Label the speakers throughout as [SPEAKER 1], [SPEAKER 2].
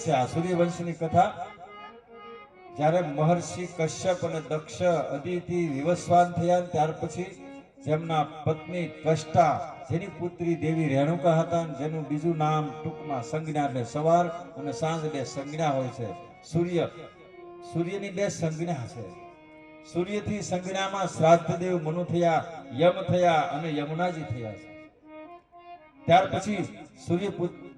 [SPEAKER 1] છે આ સૂર્યવંશની કથા. જ્યારે મહર્ષિ કશ્યપ અને દક્ષ અદિતિ વિવસ્વાન થયા ત્યાર પછી જેમના પત્ની કષ્ટા જેની પુત્રી દેવી રેણુકા હતા જેનું બીજું નામ ટૂંકમાં સંજ્ઞા એટલે સવાર અને સાંજ બે સંજ્ઞા હોય છે. સૂર્ય. સૂર્યની બે સંજ્ઞા છે. સૂર્યથી સંજ્ઞામાં શ્રાદ્ધ દેવ મનુ થયા, યમ થયા અને યમુનાજી થયા છે. ત્યાર પછી સૂર્યપુત્ર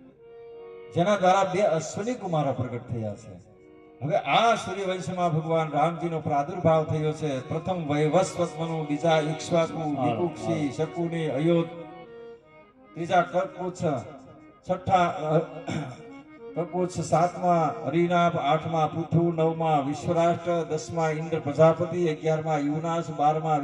[SPEAKER 1] જેના દ્વારા બે અશ્વિની કુમારો પ્રગટ થયા છે. હવે આ સૂર્યવંશમાં ભગવાન રામજીનો પ્રાદુર્ભાવ થયો છે. પ્રથમ વૈવસ્વત્મનો બીજા ઈક્ષ્વાકુ વિકુક્ષી શકુની અયોધ ત્રીજા કર્કુચ્છ છઠ્ઠા અ, સાતમા હરિનાભ આઠમા પૃથુ નવમા વિશ્વરાષ્ટ્ર દસમા ઇન્દ્ર પ્રજાપતિ અગિયારમા યુનાસ બારમા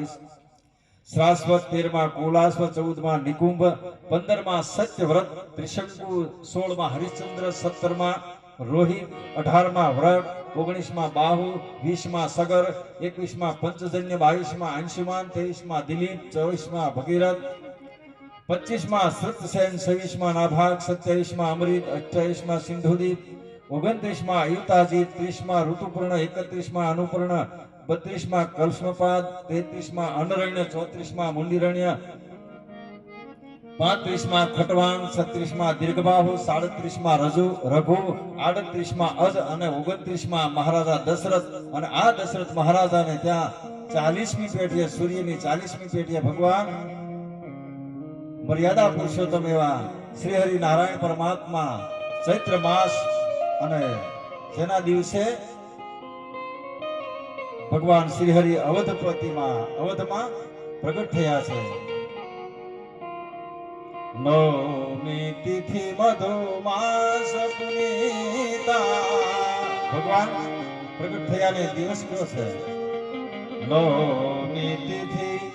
[SPEAKER 1] શ્રાસ્વત તેરમાં કોલાસ્વ ચૌદમાં નિકુંભ, પંદરમાં સત્યવ્રત, ત્રિશંકુ સોળમાં હરિશ્ચંદ્ર, સત્તરમાં રોહિત, અઢારમાં વ્રત ઓગણીસમાં બાહુ, વીસમાં સગર, એકવીસમાં પંચજન્ય, બાવીસમાં અંશુમાન ત્રેવીસમાં દિલીપ, ચોવીસમાં ભગીરથ, પચીસમાં સૃતસેન છવ્વીસમાં નાભાગ, સત્યાવીસમાં અમૃત અઠ્યાવીસમાં સિંધુદીપ, ઓગણત્રીસમાં અયુતાજીત, ત્રીસમાં ઋતુપૂર્ણ, એકત્રીસમાં અનુપૂર્ણ બત્રીસમાં કલ્ષ્મપાદ તેત્રીસમાં અનરણ્ય, ચોત્રીસમાં મુંડિરણ્ય પાંત્રીસમાં ખટવાંગ, છત્રીસમાં દીર્ઘબાહુ, સાડત્રીસમાં રજુ, રઘુ, આડત્રીસમાં અજ અને ઓગણત્રીસમાં મહારાજા દશરથ અને આ દશરથ મહારાજાને ત્યાં ચાલીસમી પેઢીએ સૂર્યની ચાલીસમી પેઢીએ ભગવાન મર્યાદા પુરુષોત્તમ એવા શ્રી હરિ નારાયણ પરમાત્મા ચૈત્ર માસ અને જેના દિવસે ભગવાન શ્રીહરિ અવધપતિમાં અવધમાં પ્રગટ થયા છે. નવમી તિથિ મધુમાસ પુનીતા. ભગવાન પ્રગટ થયાને દિવસ કયો છે. નવમી તિથિ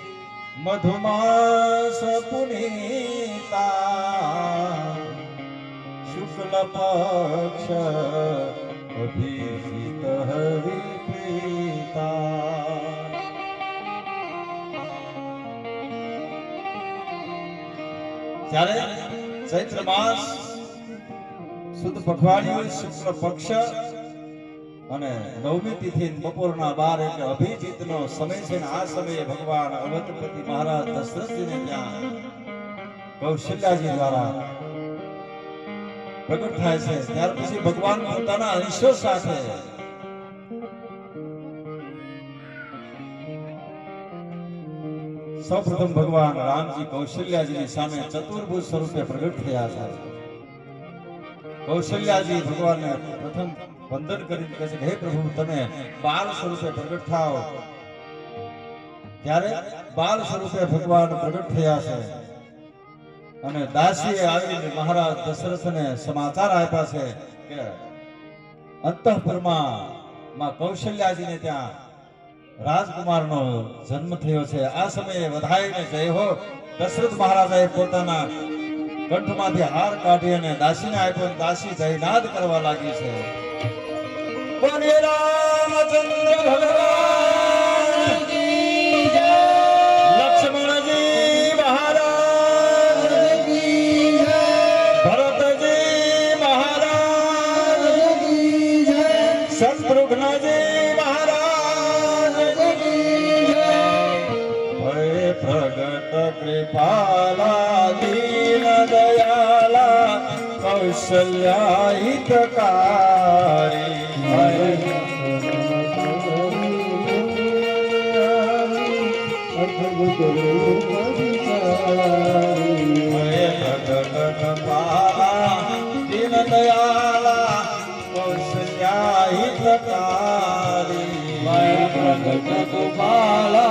[SPEAKER 1] મધુમાસ પુનીતા. શુક્લ પક્ષ અભિષિત હરિપ્રીતા જ્યારે ચૈત્ર માસ શુદ્ધ પખવાડિયું, શુક્લ પક્ષ અને નવમી તિથિ બપોરના બાર એટલે અભિજીતનો સમય છે આ સમયે ભગવાન અવધપતિ મહારાજ દશરથજીને ત્યાં કૌશલ્યાજી દ્વારા પ્રગટ થાય છે. ત્યાર પછી ભગવાન પોતાના અંશો સાથે સૌપ્રથમ ભગવાન રામજી કૌશલ્યાજીની સામે ચતુર્ભુજ સ્વરૂપે પ્રગટ થયા હતા કૌશલ્યાજી ભગવાનને પ્રથમ વંદન કરીને કહે છે હે પ્રભુ, તમે બાળ સ્વરૂપે પ્રગટ થાઓ. ત્યારે બાળ સ્વરૂપે ભગવાન પ્રગટ થયા છે. અને દાસીએ આવીને મહારાજ દશરથને સમાચાર આપ્યા છે કે, અંતઃપુરમાં માં કૌશલ્યાજીને ત્યાં રાજકુમારનો જન્મ થયો છે. આ સમયે વધાઈને જય હો. દશરથ મહારાજાએ પોતાના કંઠમાંથી હાર કાઢી અને દાસીને આપ્યો દાસી જયનાદ કરવા લાગી છે. બોલે રામચંદ્ર ભગવાન. લક્ષ્મણજી મહારાજ. ભરતજી મહારાજ. જય. પ્રગટ કૃપાલા દીન દયાલા કૌશલ્યા હિતકારી ભય પ્રગટ કૃપાલા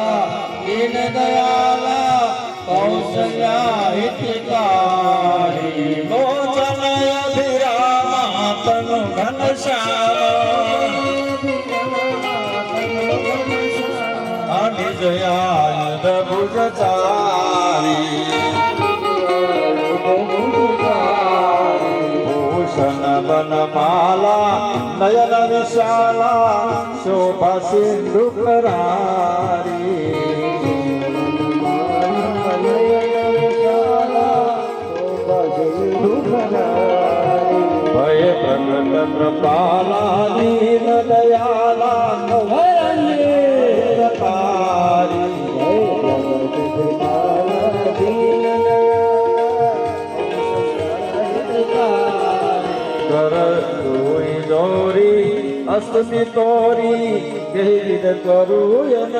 [SPEAKER 1] અનિજયાયુધ ભુજચારી નયન વિશાલા શોભા સિંધુ ભય પ્રગટ કૃપાલા દીન દયાલા
[SPEAKER 2] વરંજે
[SPEAKER 1] તારી અસ્તિ તોરી કેદ કરું એન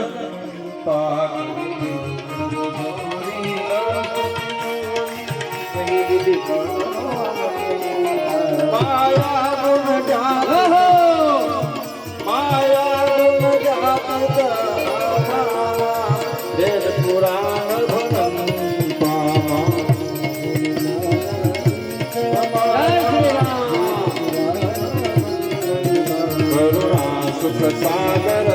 [SPEAKER 1] the Father.